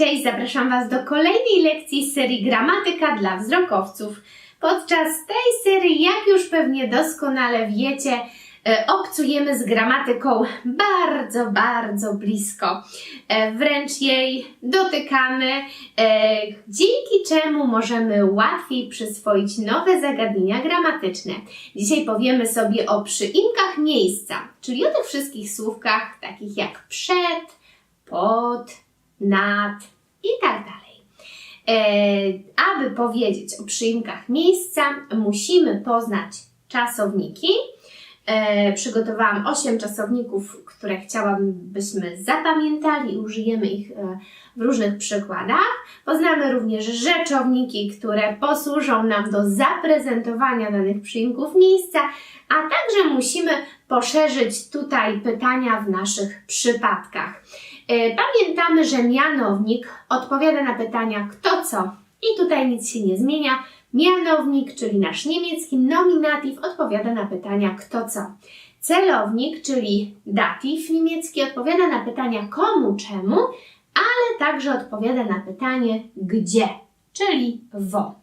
Cześć, zapraszam Was do kolejnej lekcji serii Gramatyka dla wzrokowców. Podczas tej serii, jak już pewnie doskonale wiecie, e, obcujemy z gramatyką bardzo, bardzo blisko. E, Wręcz jej dotykamy, e, dzięki czemu możemy łatwiej przyswoić nowe zagadnienia gramatyczne. Dzisiaj powiemy sobie o przyimkach miejsca, czyli o tych wszystkich słówkach takich jak przed, pod, nad i tak dalej. E, aby powiedzieć o przyimkach miejsca, musimy poznać czasowniki. E, przygotowałam 8 czasowników, które chciałabym, byśmy zapamiętali i użyjemy ich e, w różnych przykładach. Poznamy również rzeczowniki, które posłużą nam do zaprezentowania danych przyimków miejsca, a także musimy poszerzyć tutaj pytania w naszych przypadkach. E, Pamiętamy, że mianownik odpowiada na pytania kto co i tutaj nic się nie zmienia. Mianownik, czyli nasz niemiecki nominatyw, odpowiada na pytania kto co. Celownik, czyli datyw niemiecki, odpowiada na pytania komu, czemu, ale także odpowiada na pytanie gdzie, czyli wo.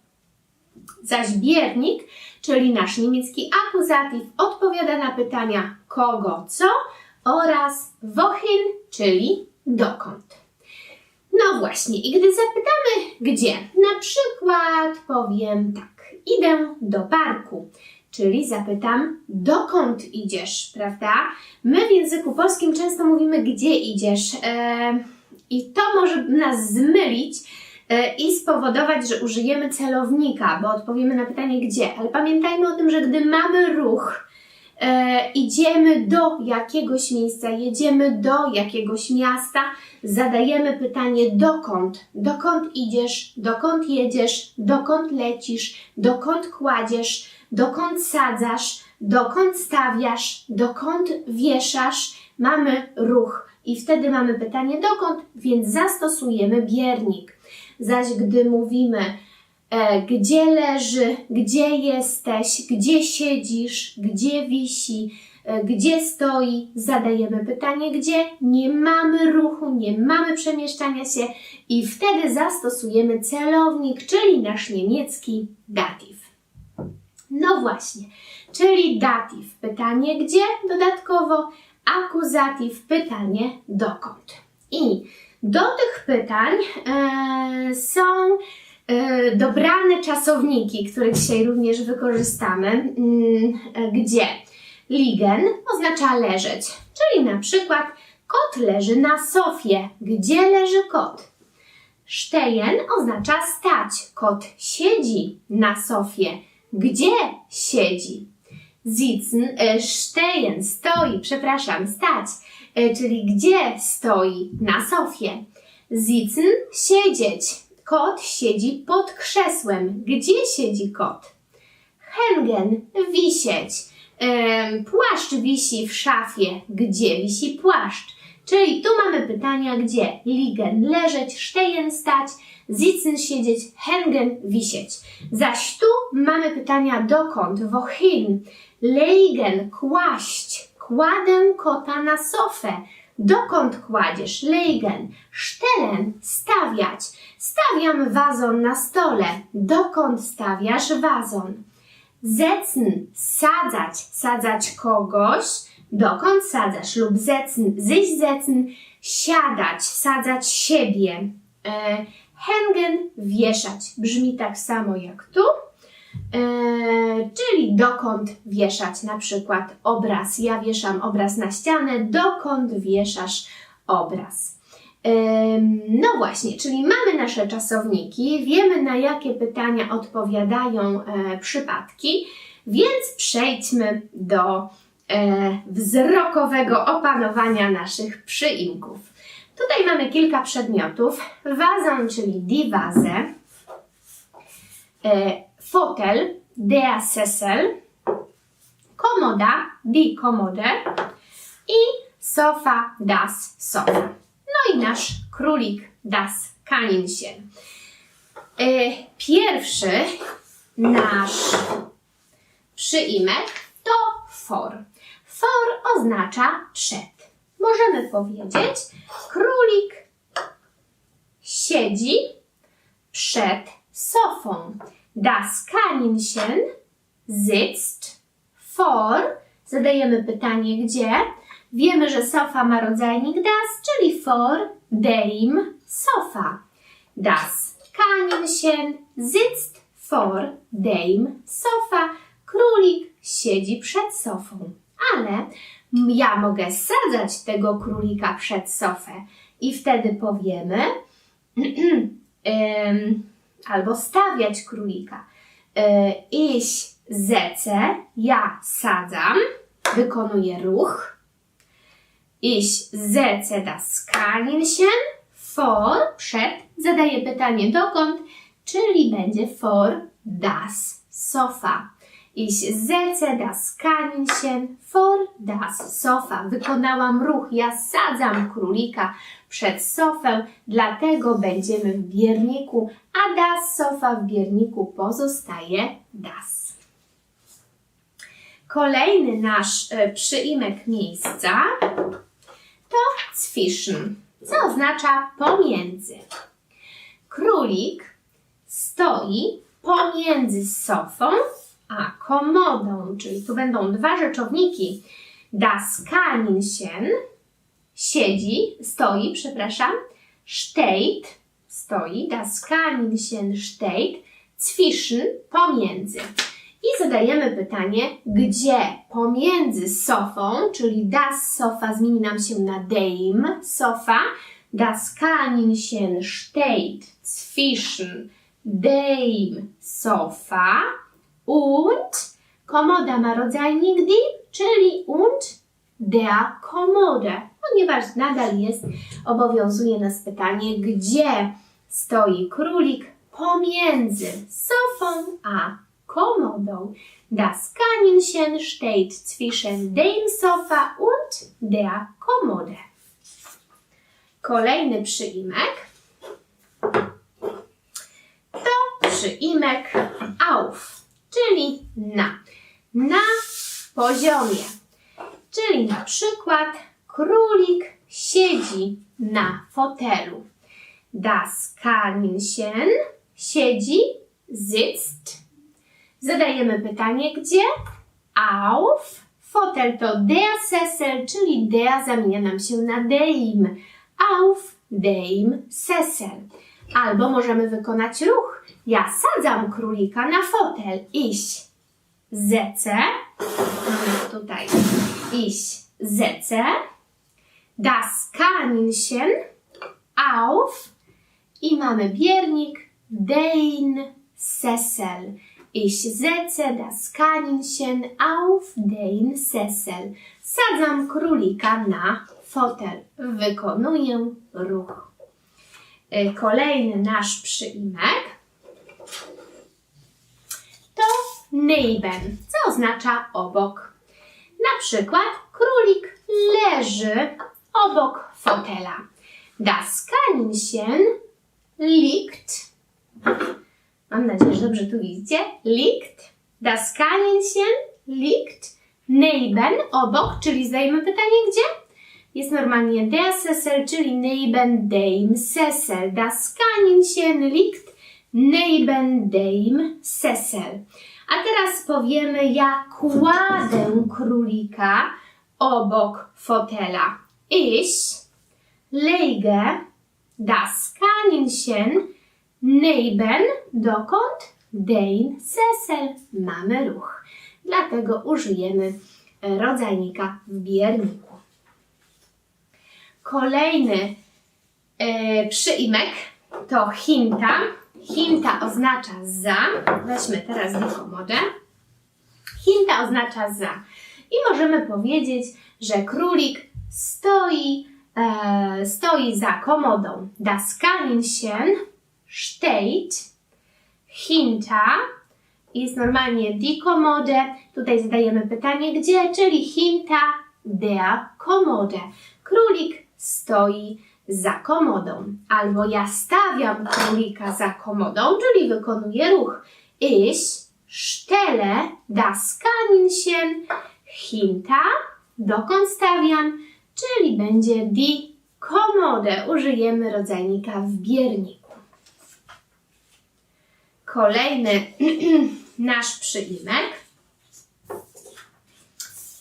Zaś biernik, czyli nasz niemiecki akuzatyw, odpowiada na pytania kogo, co oraz wohin, czyli dokąd. No właśnie, i gdy zapytamy gdzie, na przykład powiem tak, idę do parku, czyli zapytam dokąd idziesz, prawda? My w języku polskim często mówimy gdzie idziesz e, i to może nas zmylić e, i spowodować, że użyjemy celownika, bo odpowiemy na pytanie gdzie, ale pamiętajmy o tym, że gdy mamy ruch, e, idziemy do jakiegoś miejsca, jedziemy do jakiegoś miasta, zadajemy pytanie dokąd, dokąd idziesz, dokąd jedziesz, dokąd lecisz, dokąd kładziesz, dokąd sadzasz, dokąd stawiasz, dokąd wieszasz. Mamy ruch i wtedy mamy pytanie dokąd, więc zastosujemy biernik. Zaś gdy mówimy gdzie leży, gdzie jesteś, gdzie siedzisz, gdzie wisi, e, gdzie stoi, zadajemy pytanie gdzie, nie mamy ruchu, nie mamy przemieszczania się i wtedy zastosujemy celownik, czyli nasz niemiecki datyw. No właśnie, czyli datyw, pytanie gdzie dodatkowo, akuzatyw, pytanie dokąd. I do tych pytań e, są e, dobrane czasowniki, które dzisiaj również wykorzystamy. Mm, e, gdzie? Liegen oznacza leżeć, czyli na przykład kot leży na sofie. Gdzie leży kot? Stehen oznacza stać. Kot siedzi na sofie. Gdzie siedzi? Sitzen, e, stehen, stoi, przepraszam, stać, e, czyli gdzie stoi? Na sofie. Sitzen, siedzieć. Kot siedzi pod krzesłem. Gdzie siedzi kot? Hängen, wisieć. Płaszcz wisi w szafie. Gdzie wisi płaszcz? Czyli tu mamy pytania gdzie? Liegen, leżeć, stehen, stać, sitzen, siedzieć, hängen, wisieć. Zaś tu mamy pytania dokąd? Wohin? Legen, kłaść. Kładę kota na sofę. Dokąd kładziesz? Legen. Stellen, stawiać. Stawiam wazon na stole. Dokąd stawiasz wazon? Setzen, sadzać, sadzać kogoś, dokąd sadzasz lub setzen, sich setzen, siadać, sadzać siebie. E, wieszać, brzmi tak samo jak tu, e, czyli dokąd wieszać na przykład obraz. Ja wieszam obraz na ścianę, dokąd wieszasz obraz. No właśnie, czyli mamy nasze czasowniki, wiemy na jakie pytania odpowiadają e, przypadki, więc przejdźmy do e, wzrokowego opanowania naszych przyimków. Tutaj mamy kilka przedmiotów. Wazon, czyli Vase, e, fotel, der Sessel, komoda, die Kommode i sofa, das Sofa. No i nasz królik Das Kaninchen. E, Pierwszy nasz przyimek to for. For oznacza przed. Możemy powiedzieć królik siedzi przed sofą. Das Kaninchen sitzt vor. Zadajemy pytanie gdzie. Wiemy, że sofa ma rodzajnik das, czyli vor dem Sofa. Das Kaninchen sitzt vor dem Sofa. Królik siedzi przed sofą. Ale ja mogę sadzać tego królika przed sofę i wtedy powiemy em, albo stawiać królika. E, Ich setze, ja sadzam, wykonuję ruch. Ich setze das Kaninchen vor, przed, zadaję pytanie dokąd, czyli będzie vor das Sofa. Ich setze das Kaninchen vor das Sofa. Wykonałam ruch, ja sadzam królika przed sofę, dlatego będziemy w bierniku, a das Sofa w bierniku pozostaje das. Kolejny nasz e, przyimek miejsca to zwischen, co oznacza pomiędzy. Królik stoi pomiędzy sofą a komodą, czyli tu będą dwa rzeczowniki. Das Kaninchen siedzi, stoi, przepraszam, steht, stoi, das Kaninchen steht, zwischen, pomiędzy. I zadajemy pytanie, gdzie pomiędzy sofą, czyli das Sofa zmieni nam się na dem Sofa, das Kaninchen steht zwischen dem Sofa und komoda ma rodzajnik die, czyli und der Kommode, ponieważ nadal jest, obowiązuje nas pytanie, gdzie stoi królik pomiędzy sofą a komodą. Das Kaninchen steht zwischen dem Sofa und der Kommode. Kolejny przyimek to przyimek auf, czyli na. Na poziomie. Czyli na przykład królik siedzi na fotelu. Das Kaninchen siedzi, sitzt. Zadajemy pytanie, gdzie? Auf. Fotel to der Sessel, czyli der zamienia nam się na dem. Auf dem Sessel. Albo możemy wykonać ruch. Ja sadzam królika na fotel. Ich setze. Mamy tutaj ich setze das Kaninchen auf i mamy biernik den Sessel. Ich setze das Kaninchen auf den Sessel. Sadzam królika na fotel. Wykonuję ruch. Y, Kolejny nasz przyimek to neben, co oznacza obok. Na przykład królik leży obok fotela. Das Kaninchen liegt. Mam nadzieję, że dobrze tu widzicie. Liegt. Das Kaninchen liegt neben, obok, czyli zdajemy pytanie gdzie? Jest normalnie der Sessel, czyli neben dem Sessel. Das Kaninchen liegt neben dem Sessel. A teraz powiemy, ja kładę królika obok fotela. Ich lege das Kaninchen neben dokąd? Den Sessel. Mamy ruch. Dlatego użyjemy e, rodzajnika w bierniku. Kolejny e, przyimek to hinta. Hinta oznacza za. Weźmy teraz dikomodę. Hinta oznacza za. I możemy powiedzieć, że królik stoi, e, stoi za komodą. Das Kaninchen steht hinter. Jest normalnie die Kommode. Tutaj zadajemy pytanie gdzie, czyli hinter der Kommode. Królik stoi za komodą. Albo ja stawiam królika za komodą, czyli wykonuję ruch. Ich stelle das Kaninchen hinter. Dokąd stawiam? Czyli będzie die komodę użyjemy rodzajnika w bierniku. Kolejny nasz przyimek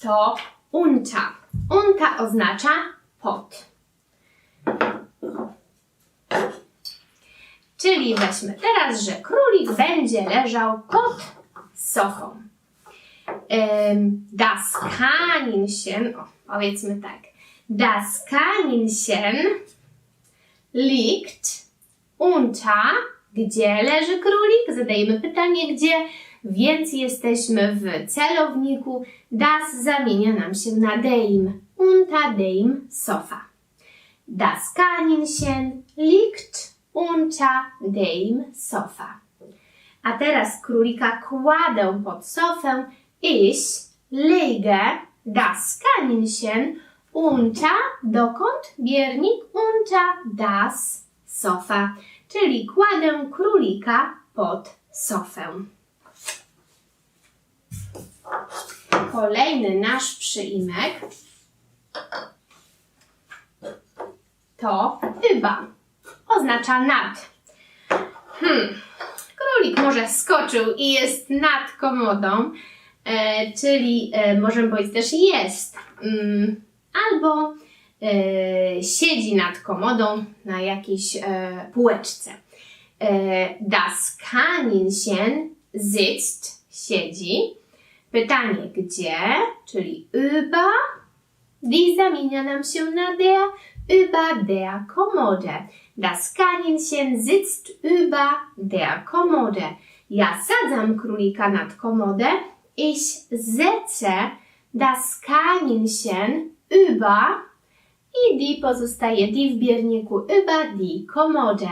to unta. Unta oznacza pot. Czyli weźmy teraz, że królik będzie leżał pod sofą. Das Kaninchen, o, powiedzmy tak. Das Kaninchen liegt unter, gdzie leży królik? Zadajemy pytanie, gdzie, więc jesteśmy w celowniku. Das zamienia nam się na dem, unter dem Sofa. Das Kaninchen liegt unter dem Sofa. A teraz królika kładę pod sofę. Ich lege das Kaninchen unter, dokąd? Biernik unter das Sofa. Czyli kładę królika pod sofę. Kolejny nasz przyimek to chyba. Oznacza nad. Hmm. Królik może skoczył i jest nad komodą, e, czyli e, możemy powiedzieć też jest. Mm, albo siedzi nad komodą na jakiejś e, półeczce. E, das Kaninchen sitzt, siedzi. Pytanie gdzie, czyli über, die zamienia nam się na der, über der Kommode. Das Kaninchen sitzt über der Kommode. Ja sadzam królika nad komodę. Ich setze das Kaninchen über i die pozostaje die w bierniku über die Kommode.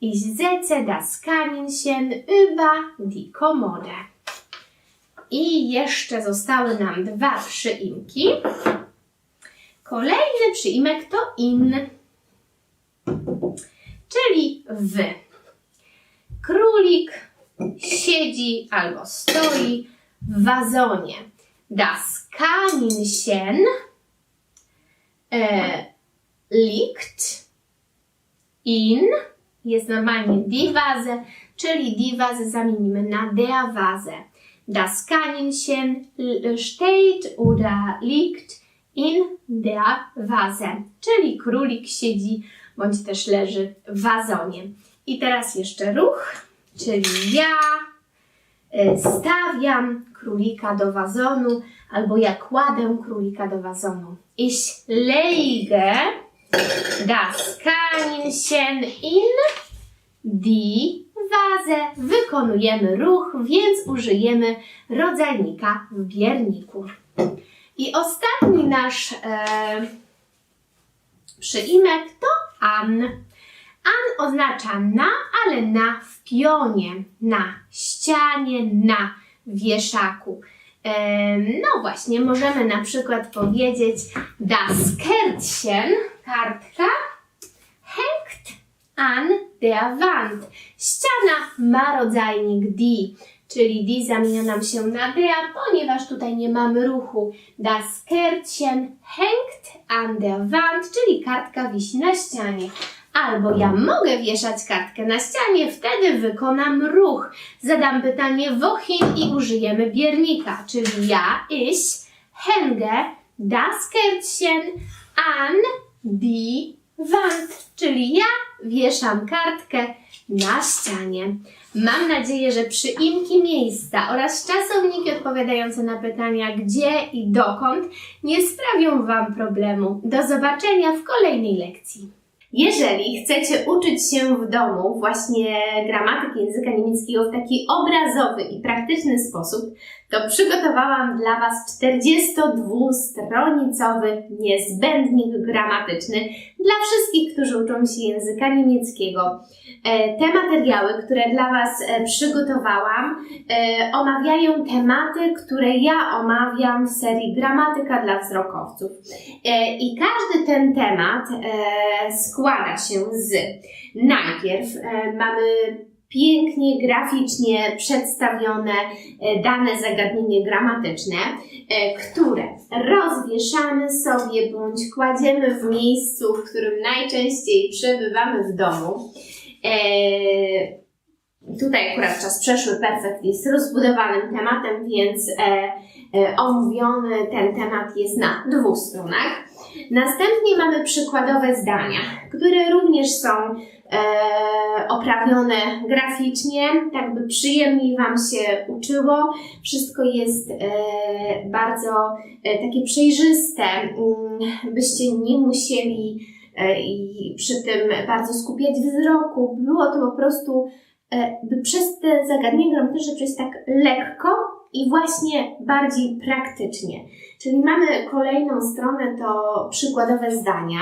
Ich setze das Kaninchen über die Kommode. I jeszcze zostały nam dwa przyimki. Kolejny przyimek to in, czyli w. Królik siedzi albo stoi w wazonie. Das Kaninchen e, liegt in, jest normalnie die Vase, czyli die Vase zamienimy na der Vase. Das Kaninchen steht oder liegt in der Vase, czyli królik siedzi bądź też leży w wazonie. I teraz jeszcze ruch, czyli ja e, stawiam królika do wazonu, albo ja kładę królika do wazonu. Ich lege das Kaninchen in die Vase. Wykonujemy ruch, więc użyjemy rodzajnika w bierniku. I ostatni nasz e, przyimek to an. An oznacza na, ale na w pionie, na ścianie, na wieszaku. No właśnie, możemy na przykład powiedzieć das Kärtchen, kartka, hängt an der Wand. Ściana ma rodzajnik die, czyli die zamienia nam się na der, ponieważ tutaj nie mamy ruchu. Das Kärtchen hängt an der Wand, czyli kartka wisi na ścianie. Albo ja mogę wieszać kartkę na ścianie, wtedy wykonam ruch. Zadam pytanie wohin i użyjemy biernika, czyli ja, ich, hänge das Kärtchen an die Wand, czyli ja wieszam kartkę na ścianie. Mam nadzieję, że przyimki miejsca oraz czasowniki odpowiadające na pytania gdzie i dokąd nie sprawią Wam problemu. Do zobaczenia w kolejnej lekcji. Jeżeli chcecie uczyć się w domu właśnie gramatyki języka niemieckiego w taki obrazowy i praktyczny sposób, to przygotowałam dla Was 42-stronicowy niezbędnik gramatyczny dla wszystkich, którzy uczą się języka niemieckiego. E, Te materiały, które dla Was e, przygotowałam, e, omawiają tematy, które ja omawiam w serii Gramatyka dla wzrokowców. I każdy ten temat składa się z najpierw mamy pięknie, graficznie przedstawione e, dane zagadnienie gramatyczne, e, które rozwieszamy sobie bądź kładziemy w miejscu, w którym najczęściej przebywamy w domu. Tutaj akurat czas przeszły perfekt jest rozbudowanym tematem, więc e, e, omówiony ten temat jest na dwóch stronach. Następnie mamy przykładowe zdania, które również są e, oprawione graficznie, tak by przyjemniej Wam się uczyło. Wszystko jest e, bardzo e, takie przejrzyste, mm, byście nie musieli e, i przy tym bardzo skupiać wzroku. Było to po prostu by przez te zagadnienia gramatyczne przejść tak lekko i właśnie bardziej praktycznie. Czyli mamy kolejną stronę, to przykładowe zdania.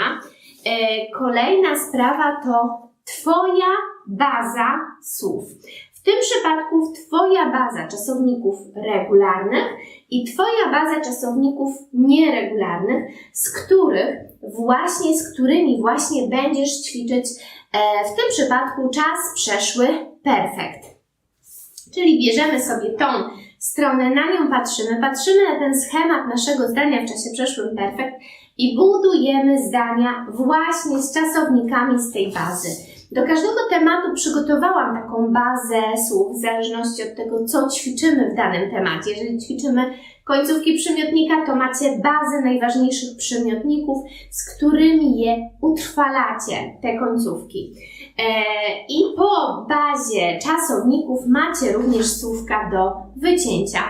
E, Kolejna sprawa to Twoja baza słów. W tym przypadku Twoja baza czasowników regularnych i Twoja baza czasowników nieregularnych, z których właśnie, z którymi właśnie będziesz ćwiczyć e, w tym przypadku czas przeszły perfekt. Czyli bierzemy sobie tą stronę, na nią patrzymy, patrzymy na ten schemat naszego zdania w czasie przeszłym perfekt i budujemy zdania właśnie z czasownikami z tej bazy. Do każdego tematu przygotowałam taką bazę słów w zależności od tego, co ćwiczymy w danym temacie. Jeżeli ćwiczymy końcówki przymiotnika, to macie bazę najważniejszych przymiotników, z którymi je utrwalacie, te końcówki. E, I po bazie czasowników macie również słówka do wycięcia.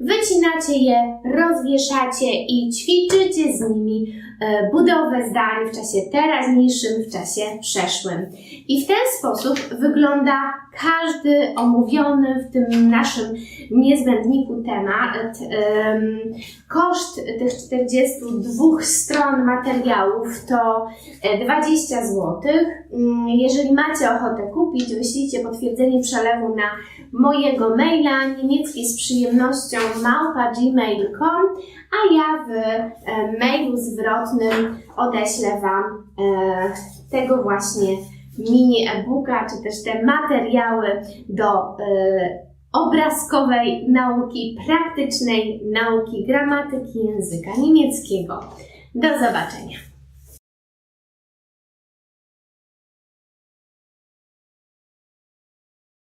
Wycinacie je, rozwieszacie i ćwiczycie z nimi e, budowę zdań w czasie teraźniejszym, w czasie przeszłym. I w ten sposób wygląda każdy omówiony w tym naszym niezbędniku temat. Em, Koszt tych 42 stron materiałów to e, 20 zł. Mm, Jeżeli macie ochotę kupić, wyślijcie potwierdzenie przelewu na mojego maila niemieckiej z przyjemnością małpa gmail.com, a ja w e, mailu zwrotnym odeślę Wam e, tego właśnie mini e-booka, czy też te materiały do e, obrazkowej nauki, praktycznej nauki gramatyki języka niemieckiego. Do zobaczenia.